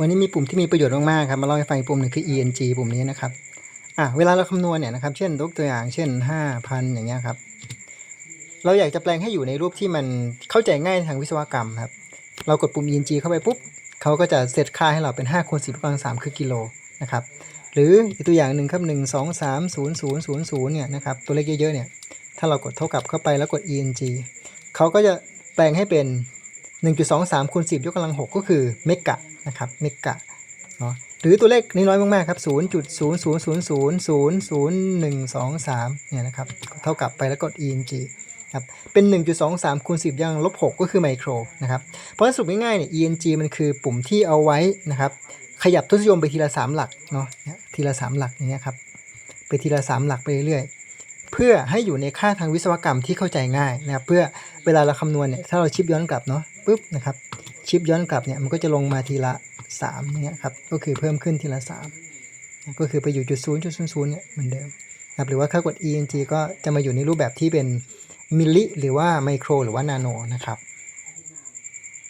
วันนี้มีปุ่มที่มีประโยชน์มากๆครับมาเล่าให้ฟังปุ่มหนึ่งคือ eng ปุ่มนี้นะครับอะเวลาเราคำนวณเนี่ยนะครับ เช่นยกตัวอย่างเช่น 5,000 อย่างเงี้ยครับ เราอยากจะแปลงให้อยู่ในรูปที่มันเข้าใจง่ายทางวิศวกรรมครับ เรากดปุ่ม eng เข้าไปปุ๊บเขาก็จะเซตค่าให้เราเป็น5คูณ10กำลัง3คือกิโลนะครับหรืออีกตัวอย่างหนึ่งครับ1 2 3 0 0 0 0เนี่ยนะครับตัวเลขเยอะๆเนี่ยถ้าเรากดเท่ากับเข้าไปแล้วกด eng เขาก็จะแปลงให้เป็น 1.23คูณ10ยกกำลัง6ก็คือเมกะ นะครับเมกะเนาะหรือตัวเลขน้อยมากๆครับ0.000000123เนี่ยนะครับเท่ากับไปแล้วกด eng ครับเป็น 1.23คูณ10 ยังลบ 6 ก็คือไมโครนะครับเพราะสรุปง่ายๆเนี่ย eng มันคือปุ่มที่เอาไว้นะครับขยับทศนิยมไปทีละ 3 หลักเนาะทีละ 3 หลักอย่างเงี้ยครับไปทีละ 3 หลักไปเรื่อยๆ เพื่อให้อยู่ในค่าทางวิศวกรรมที่เข้าใจง่ายนะครับเพื่อเวลาเราคำนวณเนี่ยถ้าเราชิปย้อนกลับเนาะปุ๊บนะครับ ชิปย้อนกลับเนี่ยมันก็จะลงมาทีละ3เนี่ยครับก็คือเพิ่มขึ้นทีละ 3 ก็คือไปอยู่จุดศูนย์จุดศูนย์ศูนย์เนี่ยเหมือนเดิมนะครับหรือว่าถ้ากด eng ก็จะมาอยู่ในรูปแบบที่เป็นมิลลิหรือว่าไมโครหรือว่านาโนนะครับ